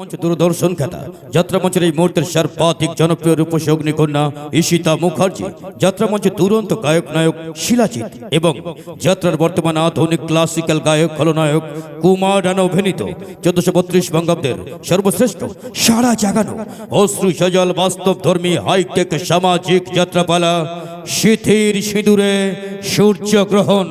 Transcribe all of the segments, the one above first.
মঞ্চ দূরদর্শন খেতা যাত্রা মঞ্চের এই মুহূর্তের সর্বাধিক জনপ্রিয় রূপসী অগ্নিকন্যা ঈশিতা মুখার্জি। যাত্রা মঞ্চে দুরন্ত গায়ক নায়ক শিলাজিৎ এবং যাত্রার বর্তমান আধুনিক ক্লাসিক্যাল গায়ক, খলনায়ক কুমার রানা অভিনীত চোদ্দশো বত্রিশ বঙ্গাব্দের সর্বশ্রেষ্ঠ সারা জাগানো অশ্রু সজল বাস্তব ধর্মী হাইটেক সামাজিক যাত্রাপালা শীতের সিঁদুরে সূর্যগ্রহণ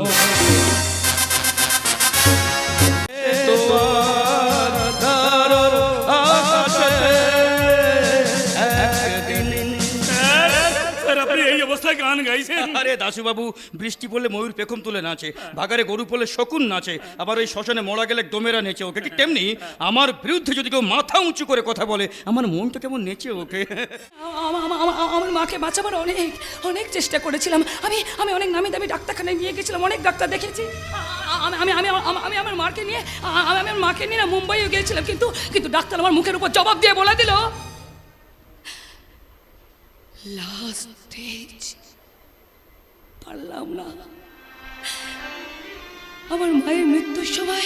অবস্থায় গান গাইছেন। আরে দাসুবাবু বৃষ্টি পড়লে ময়ূর পেখম তুলে নাচে বাগারে গরু পড়লে শকুন নাচে আবার ওই শ্মশানে মরা গেলে দমেরা নেচে ওকে ঠিক তেমনি আমার বিরুদ্ধে যদি কেউ মাথা উঁচু করে কথা বলে আমার মনটা কেমন নেচে ওকে? আমা- আমা- আমা- আমার মাকে বাঁচাবার অনেক অনেক চেষ্টা করেছিলাম। আমি আমি অনেক নামি দামি ডাক্তারখানায় নিয়ে গেছিলাম অনেক ডাক্তার দেখেছি। আমি আমি আমি আমি- আমি আমার মাকে নিয়ে আমি আমার মাকে নিয়ে না মুম্বাইও গিয়েছিলাম কিন্তু কিন্তু ডাক্তার আমার মুখের উপর জবাব দিয়ে বলে দিল। লাস্ট পারলাম না। আমার মায়ের মৃত্যুর সময়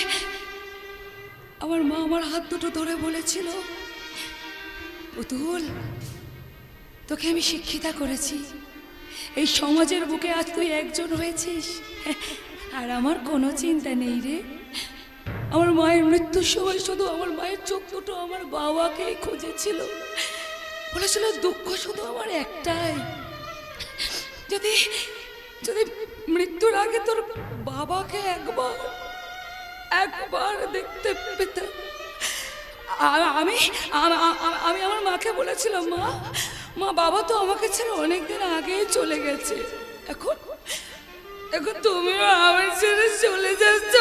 আমার মা আমার হাত দুটো ধরে বলেছিল, পুতুল, তোকে আমি শিক্ষিতা করেছি। এই সমাজের বুকে আজ তুই একজন হয়েছিস। আর আমার কোনো চিন্তা নেই রে। আমার মায়ের মৃত্যুর সময় শুধু আমার মায়ের চোখ দুটো আমার বাবাকেই খুঁজেছিল। বলেছিল, দুঃখ শুধু আমার একটাই। যদি যদি মৃত্যুর আগে তোর বাবাকে একবার একবার দেখতে পেতাম। আমি আমি আমার মাকে বলেছিলাম, মা মা, বাবা তো আমাকে ছেড়ে অনেক দিন আগেই চলে গেছে। এখন এখন তুমিও আমার ছেড়ে চলে যাচ্ছ।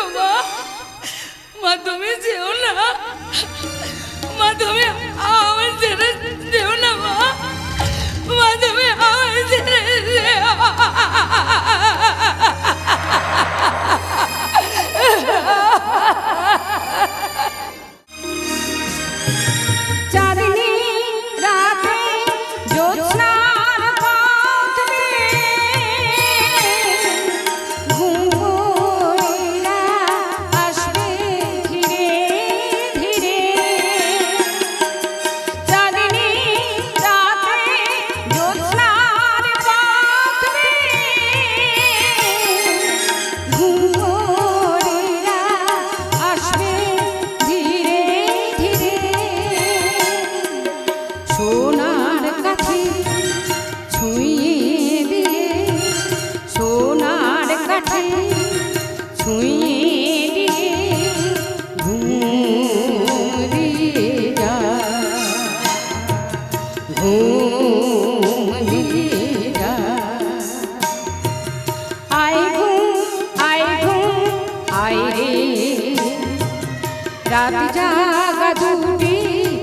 রাত জাগা দুটি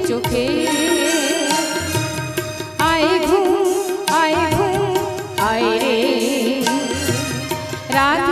চোখে। আয় ঘুম আয় ঘুম আয় রে। রাত